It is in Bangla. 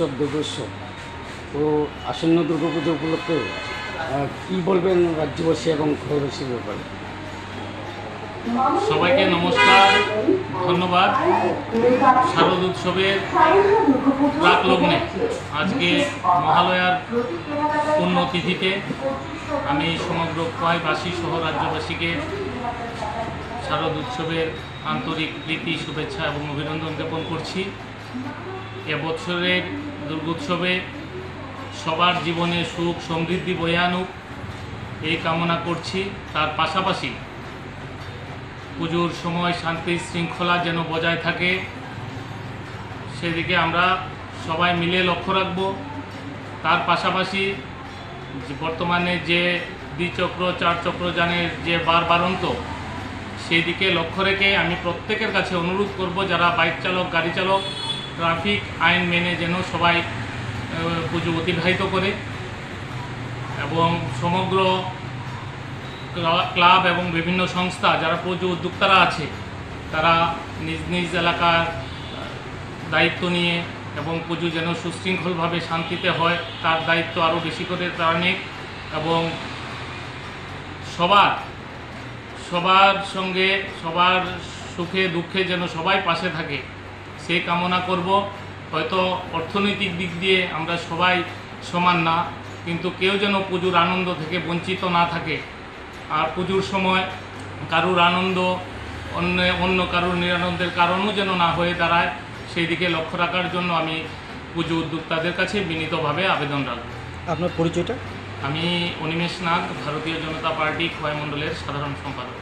উৎসব দুর্গোৎসব তো আসন্ন দুর্গাপুজো উপলক্ষে কী বলবেন রাজ্যবাসী এবং ঘরবাসীর ব্যাপারে? সবাইকে নমস্কার, ধন্যবাদ। শারদ উৎসবের প্রাক লগ্নে আজকে মহালয়ার পুণ্যতিথিতে আমি সমগ্র খোয়াইবাসী সহ রাজ্যবাসীকে শারদ উৎসবের আন্তরিক প্রীতি, শুভেচ্ছা এবং অভিনন্দন জ্ঞাপন করছি। এবছরের দুর্গোৎসবে সবার জীবনে সুখ সমৃদ্ধি বয়ে আনুক, এই কামনা করছি। তার পাশাপাশি পুজোর সময় শান্তি শৃঙ্খলা যেন বজায় থাকে, সেদিকে আমরা সবাই মিলে লক্ষ্য রাখব। তার পাশাপাশি বর্তমানে যে দ্বিচক্র চার চক্র যানের যে বার বারন্ত, সেই দিকে লক্ষ্য রেখে আমি প্রত্যেকের কাছে অনুরোধ করব, যারা বাইক চালক, গাড়ি চালক ট্রাফিক আইন মেনে যেন সবাই পুজো অতিবাহিত করে এবং সমগ্র ক্লাব এবং বিভিন্ন সংস্থা যারা পুজো উদ্যোক্তারা আছে, তারা নিজ নিজ এলাকার দায়িত্ব নিয়ে এবং পুজো যেন সুশৃঙ্খলভাবে শান্তিতে হয়, তার দায়িত্ব আরও বেশি করে তারা নিক এবং সবার সবার সঙ্গে সবার সুখে দুঃখে যেন সবাই পাশে থাকে। সেই কামনা করব হয়তো অর্থনৈতিক দিক দিয়ে আমরা সবাই সমান না কিন্তু কেউ যেন পুজোর আনন্দ থেকে বঞ্চিত না থাকে। আর পুজোর সময় কারুর আনন্দ অন্য অন্য কারুর নিরানন্দের কারণও যেন না হয়ে দাঁড়ায় সেই দিকে লক্ষ্য রাখার জন্য আমি পুজো উদ্যোক্তাদের কাছে বিনীতভাবে আবেদন রাখব। আপনার পরিচয়টা? আমি অনিমেষ নাগ ভারতীয় জনতা পার্টি খোয়াই মণ্ডলের সাধারণ সম্পাদক।